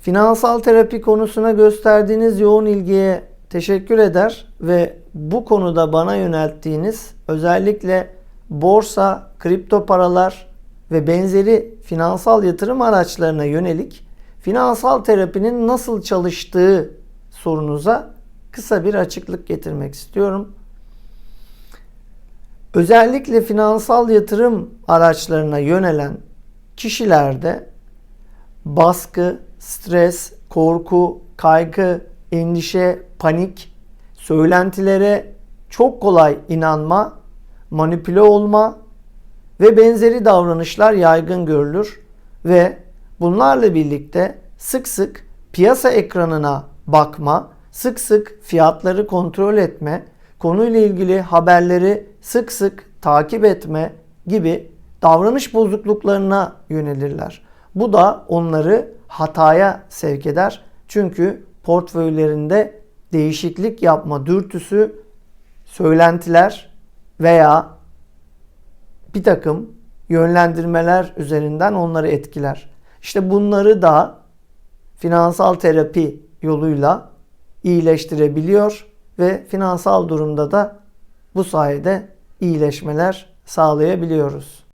Finansal terapi konusuna gösterdiğiniz yoğun ilgiye teşekkür eder ve bu konuda bana yönelttiğiniz özellikle borsa, kripto paralar ve benzeri finansal yatırım araçlarına yönelik finansal terapinin nasıl çalıştığı sorunuza kısa bir açıklık getirmek istiyorum. Özellikle finansal yatırım araçlarına yönelen kişilerde baskı, stres, korku, kaygı, endişe, panik, söylentilere çok kolay inanma, manipüle olma ve benzeri davranışlar yaygın görülür ve bunlarla birlikte sık sık piyasa ekranına bakma, sık sık fiyatları kontrol etme, konuyla ilgili haberleri sık sık takip etme gibi davranış bozukluklarına yönelirler. Bu da onları hataya sevk eder. Çünkü portföylerinde değişiklik yapma dürtüsü, söylentiler veya bir takım yönlendirmeler üzerinden onları etkiler. İşte bunları da finansal terapi yoluyla iyileştirebiliyor ve finansal durumda da bu sayede iyileşmeler sağlayabiliyoruz.